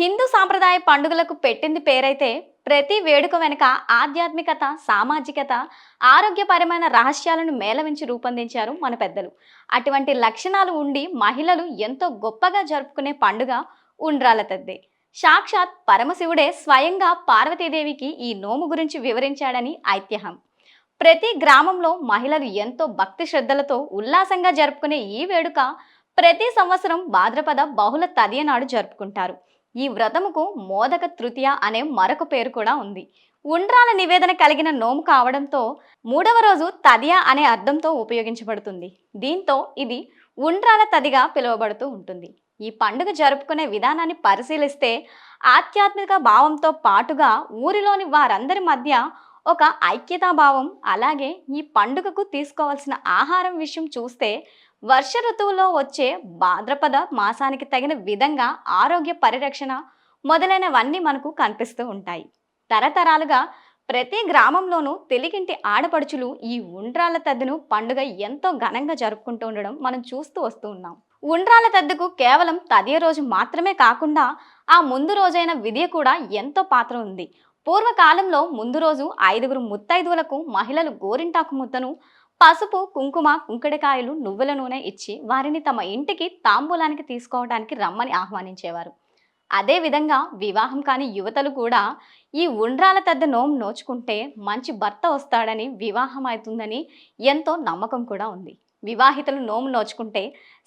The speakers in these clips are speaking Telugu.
హిందూ సాంప్రదాయ పండుగలకు పెట్టింది పేరైతే ప్రతి వేడుక వెనుక ఆధ్యాత్మికత సామాజికత ఆరోగ్యపరమైన రహస్యాలను మేళవించి రూపొందించారు మన పెద్దలు. అటువంటి లక్షణాలు ఉండి మహిళలు ఎంతో గొప్పగా జరుపుకునే పండుగ ఉండ్రాల తద్దే. సాక్షాత్ పరమశివుడే స్వయంగా పార్వతీదేవికి ఈ నోము గురించి వివరించాడని ఐతిహ్యం. ప్రతి గ్రామంలో మహిళలు ఎంతో భక్తి శ్రద్ధలతో ఉల్లాసంగా జరుపుకునే ఈ వేడుక ప్రతి సంవత్సరం భాద్రపద బహుళ తదియ నాడు జరుపుకుంటారు. ఈ వ్రతముకు మోదక తృతీయ అనే మరొక పేరు కూడా ఉంది. ఉండ్రాల నివేదన కలిగిన నోము కావడంతో మూడవ రోజు తదియ అనే అర్థంతో ఉపయోగించబడుతుంది. దీంతో ఇది ఉండ్రాల తదిగా పిలువబడుతూ ఉంటుంది. ఈ పండుగ జరుపుకునే విధానాన్ని పరిశీలిస్తే ఆధ్యాత్మిక భావంతో పాటుగా ఊరిలోని వారందరి మధ్య ఒక ఐక్యతా భావం అలాగే ఈ పండుగకు తీసుకోవాల్సిన ఆహారం విషయం చూస్తే వర్ష ఋతువులో వచ్చే భాద్రపద మాసానికి తగిన విధంగా ఆరోగ్య పరిరక్షణ మొదలైనవన్నీ మనకు కనిపిస్తూ ఉంటాయి. తరతరాలుగా ప్రతి గ్రామంలోనూ తెలుగింటి ఆడపడుచులు ఈ ఉండ్రాల తద్దును పండుగ ఎంతో ఘనంగా జరుపుకుంటూ ఉండడం మనం చూస్తూ వస్తూ ఉన్నాం. ఉండ్రాల తద్దుకు కేవలం తదియ రోజు మాత్రమే కాకుండా ఆ ముందు రోజైన విధియ కూడా ఎంతో పాత్ర ఉంది. పూర్వకాలంలో ముందు రోజు ఐదుగురు ముత్తైదువులకు మహిళలు గోరింటాకు ముద్దను పసుపు కుంకుమ కుంకుడకాయలు నువ్వుల నూనె ఇచ్చి వారిని తమ ఇంటికి తాంబూలానికి తీసుకోవడానికి రమ్మని ఆహ్వానించేవారు. అదేవిధంగా వివాహం కాని యువతలు కూడా ఈ ఉండ్రాల తద్ద నోము నోచుకుంటే మంచి భర్త వస్తాడని వివాహం అవుతుందని ఎంతో నమ్మకం కూడా ఉంది. వివాహితులు నోము నోచుకుంటే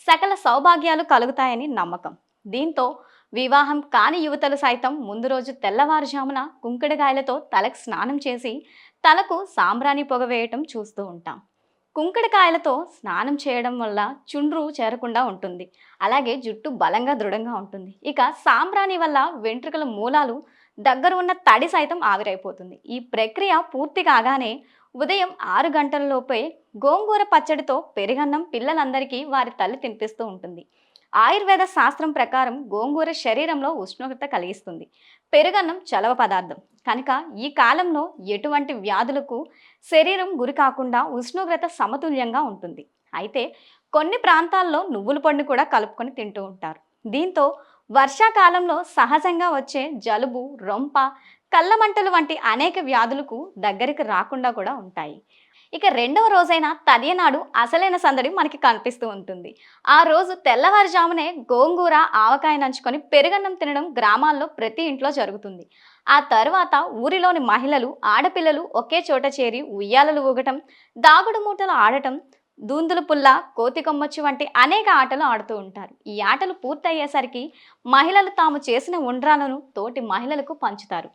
సకల సౌభాగ్యాలు కలుగుతాయని నమ్మకం. దీంతో వివాహం కాని యువతలు సైతం ముందు రోజు తెల్లవారుజామున కుంకుడుగాయలతో తలకు స్నానం చేసి తలకు సాంబ్రాణి పొగ వేయటం చూస్తూ ఉంటాం. కుంకుడుకాయలతో స్నానం చేయడం వల్ల చుండ్రు చేరకుండా ఉంటుంది. అలాగే జుట్టు బలంగా దృఢంగా ఉంటుంది. ఇక సాంబ్రాణి వల్ల వెంట్రుకల మూలాలు దగ్గర ఉన్న తడి సైతం ఆవిరైపోతుంది. ఈ ప్రక్రియ పూర్తి కాగానే ఉదయం ఆరు గంటలలోపే గోంగూర పచ్చడితో పెరుగన్నం పిల్లలందరికీ వారి తల్లి తినిపిస్తూ ఉంటుంది. ఆయుర్వేద శాస్త్రం ప్రకారం గోంగూర శరీరంలో ఉష్ణోగ్రత కలిగిస్తుంది. పెరుగన్నం చలవ పదార్థం. కనుక ఈ కాలంలో ఎటువంటి వ్యాధులకు శరీరం గురి కాకుండా ఉష్ణోగ్రత సమతుల్యంగా ఉంటుంది. అయితే కొన్ని ప్రాంతాల్లో నువ్వుల పండు కూడా కలుపుకొని తింటూ ఉంటారు. దీంతో వర్షాకాలంలో సహజంగా వచ్చే జలుబు రొంప కళ్ళమంటలు వంటి అనేక వ్యాధులకు దగ్గరికి రాకుండా కూడా ఉంటాయి. ఇక రెండవ రోజైన తదియనాడు అసలైన సందడి మనకి కనిపిస్తూ ఉంటుంది. ఆ రోజు తెల్లవారుజామునే గోంగూర ఆవకాయ నంచుకొని పెరుగన్నం తినడం గ్రామాల్లో ప్రతి ఇంట్లో జరుగుతుంది. ఆ తర్వాత ఊరిలోని మహిళలు ఆడపిల్లలు ఒకే చోట చేరి ఉయ్యాలలు ఊగటం దాగుడు మూటలు ఆడటం దూందుల పుల్ల కోతి కొమ్మచ్చు వంటి అనేక ఆటలు ఆడుతూ ఉంటారు. ఈ ఆటలు పూర్తయ్యేసరికి మహిళలు తాము చేసిన ఉండ్రాలను తోటి మహిళలకు పంచుతారు.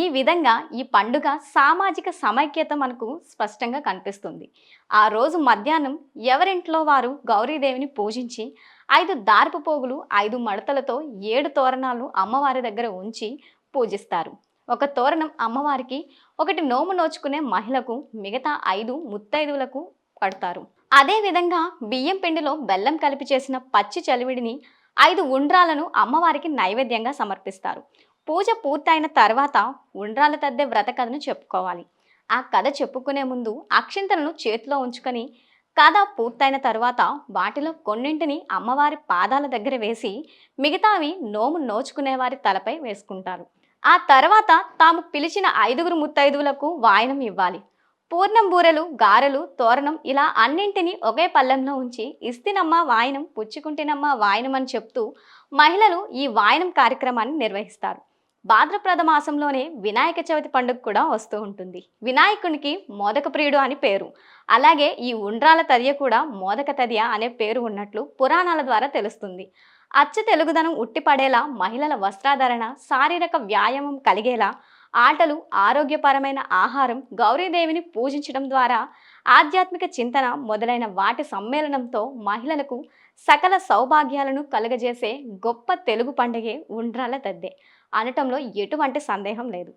ఈ విధంగా ఈ పండుగ సామాజిక సమైక్యత మనకు స్పష్టంగా కనిపిస్తుంది. ఆ రోజు మధ్యాహ్నం ఎవరింట్లో వారు గౌరీదేవిని పూజించి ఐదు దార్పు పోగులు ఐదు మడతలతో ఏడు తోరణాలు అమ్మవారి దగ్గర ఉంచి పూజిస్తారు. ఒక తోరణం అమ్మవారికి ఒకటి నోము నోచుకునే మహిళకు మిగతా ఐదు ముత్తైదువులకు కడతారు. అదేవిధంగా బియ్యం పిండిలో బెల్లం కలిపి చేసిన పచ్చి చలివిడిని ఐదు ఉండ్రాలను అమ్మవారికి నైవేద్యంగా సమర్పిస్తారు. పూజ పూర్తయిన తర్వాత ఉండ్రాల తద్దే వ్రత కథను చెప్పుకోవాలి. ఆ కథ చెప్పుకునే ముందు అక్షింతలను చేతిలో ఉంచుకొని కథ పూర్తయిన తర్వాత వాటిలో కొన్నింటిని అమ్మవారి పాదాల దగ్గర వేసి మిగతావి నోము నోచుకునే వారి తలపై వేసుకుంటారు. ఆ తర్వాత తాము పిలిచిన ఐదుగురు ముత్తైదువులకు వాయనం ఇవ్వాలి. పూర్ణం బూరెలు గారెలు తోరణం ఇలా అన్నింటినీ ఒకే పళ్ళెంలో ఉంచి ఇస్తినమ్మ వాయనం పుచ్చుకుంటేనమ్మ వాయనం అని చెప్తూ మహిళలు ఈ వాయనం కార్యక్రమాన్ని నిర్వహిస్తారు. భాద్రప్రద మాసంలోనే వినాయక చవితి పండుగ కూడా వస్తూ ఉంటుంది. వినాయకునికి మోదక ప్రియుడు అని పేరు. అలాగే ఈ ఉండ్రాల తదియ కూడా మోదక తదియ అనే పేరు ఉన్నట్లు పురాణాల ద్వారా తెలుస్తుంది. అచ్చ తెలుగుదనం ఉట్టిపడేలా మహిళల వస్త్రాధరణ శారీరక వ్యాయామం కలిగేలా ఆటలు ఆరోగ్యపరమైన ఆహారం గౌరీదేవిని పూజించడం ద్వారా ఆధ్యాత్మిక చింతన మొదలైన వాటి సమ్మేళనంతో మహిళలకు సకల సౌభాగ్యాలను కలుగజేసే గొప్ప తెలుగు పండుగే ఉండ్రాల తద్దే అనటంలో ఎటువంటి సందేహం లేదు.